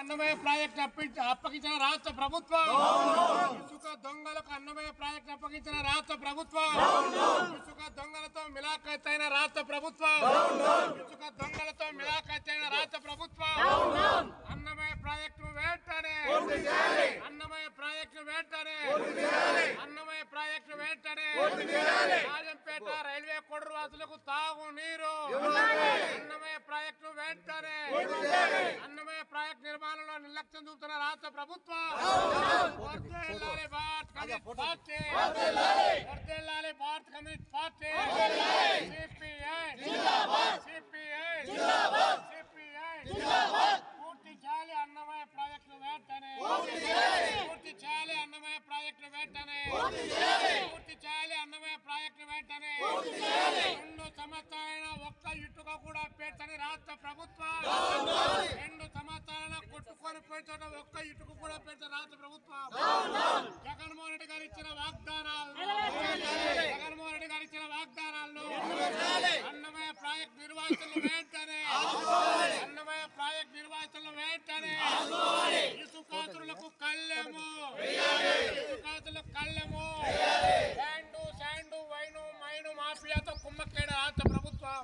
Annamayya project అప్పించ- అప్పగించిన రాష్ట్ర ప్రభుత్వం. ఇసుక దొంగలకు అన్నమయ్య ప్రాజెక్టు అప్పగించిన రాష్ట్ర ప్రభుత్వం. ఇసుక దొంగలతో మిలాఖతైన రాష్ట్ర ప్రభుత్వం. ఇసుక దొంగలతో మిలాఖతైన రాష్ట్ర ప్రభుత్వం. అన్నమయ్య ప్రాజెక్టు వెంటనే. అన్నమయ్య ప్రాజెక్టు వెంటనే. అన్నమయ్య ప్రాజెక్టు వెంటనే. రాజంపేట రైల్వే కొడురు వాసులకు తాగు నీరు అన్నమయ్య ప్రాజెక్టు వెంటనే. నిర్లక్ష్యం చూపుతున్న రాష్ట్ర ప్రభుత్వం. Bharat communist party. వర్ధిల్లాలి Bharat communist party. CPI. CPI. CPI. పూర్తి చేయాలి అన్నమయ్య ప్రాజెక్టు వెంటనే పూర్తి చేయాలి. అన్నమయ్య ప్రాజెక్టు వెంటనే పూర్తి చేయాలి. అన్నమయ్య ప్రాజెక్టు వెంటనే పెట్టిన ఒక్క ఇటుకు కూడా పెద్ద రాష్ట్ర ప్రభుత్వం. జగన్మోహన్ రెడ్డి గారు ఇచ్చిన వాగ్దానాలు. జగన్మోహన్ రెడ్డి గారు ఇచ్చిన వాగ్దానాలను అన్నమయ్య ప్రాజెక్ట్ నిర్వాహితులు వెంటనే. అన్నమయ్య ప్రాజెక్ట్ నిర్వాహితులు వెంటనే. ఇసుకాతులకు కళ్ళెము. ఇసుకాతులకు కళ్ళెము. శాండు శాండు వైను మైను మాఫియాతో కుమ్మక్కైన రాష్ట్ర ప్రభుత్వం.